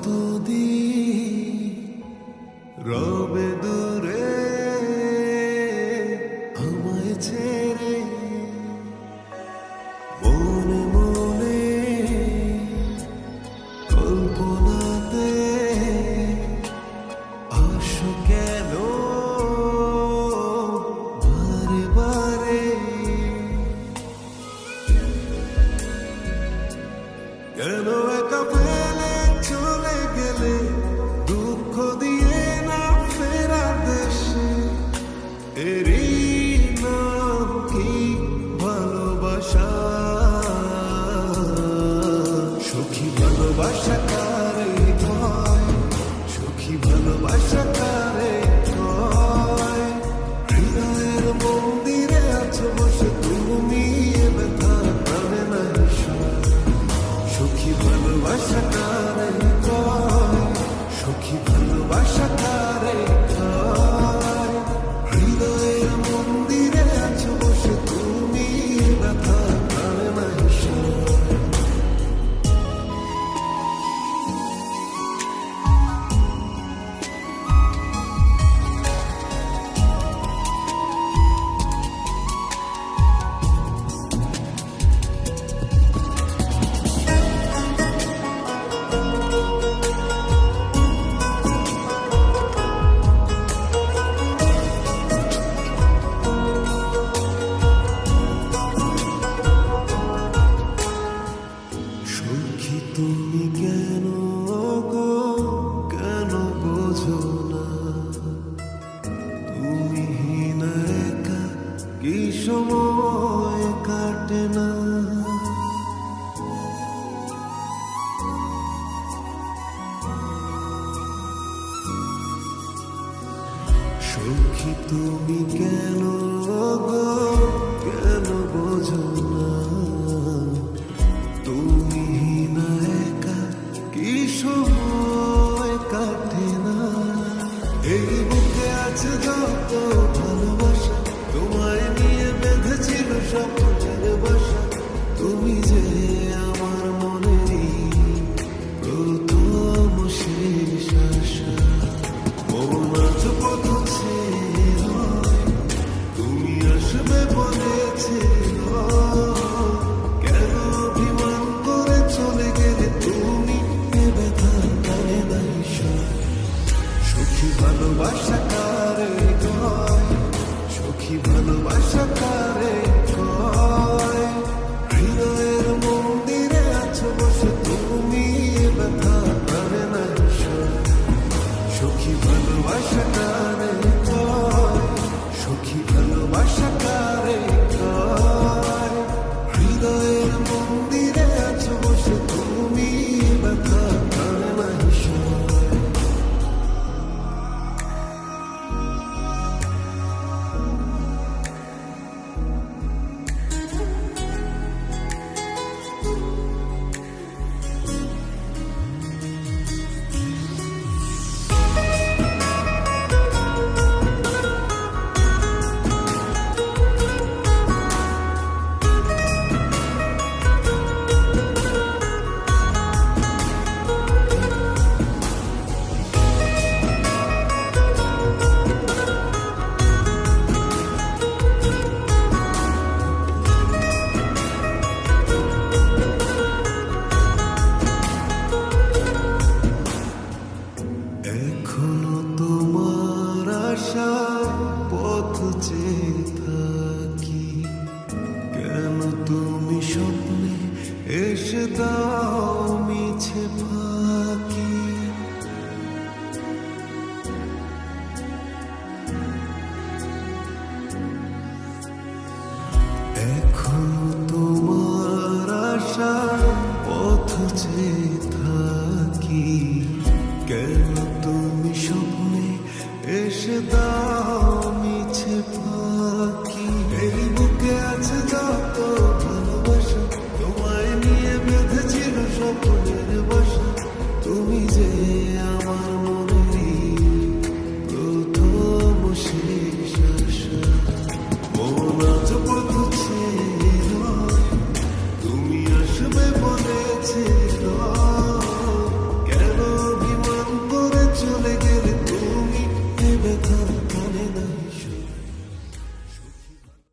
কতদিন 晚霞。তুমি কেন গো কেন বোঝো না? তুমি না একা, কি সময় কাটে না? সখী তুমি কেন গো কেন বোঝো না? কেন তুমি দাও মিছে এখন তোমার আশার পথ চেয়ে to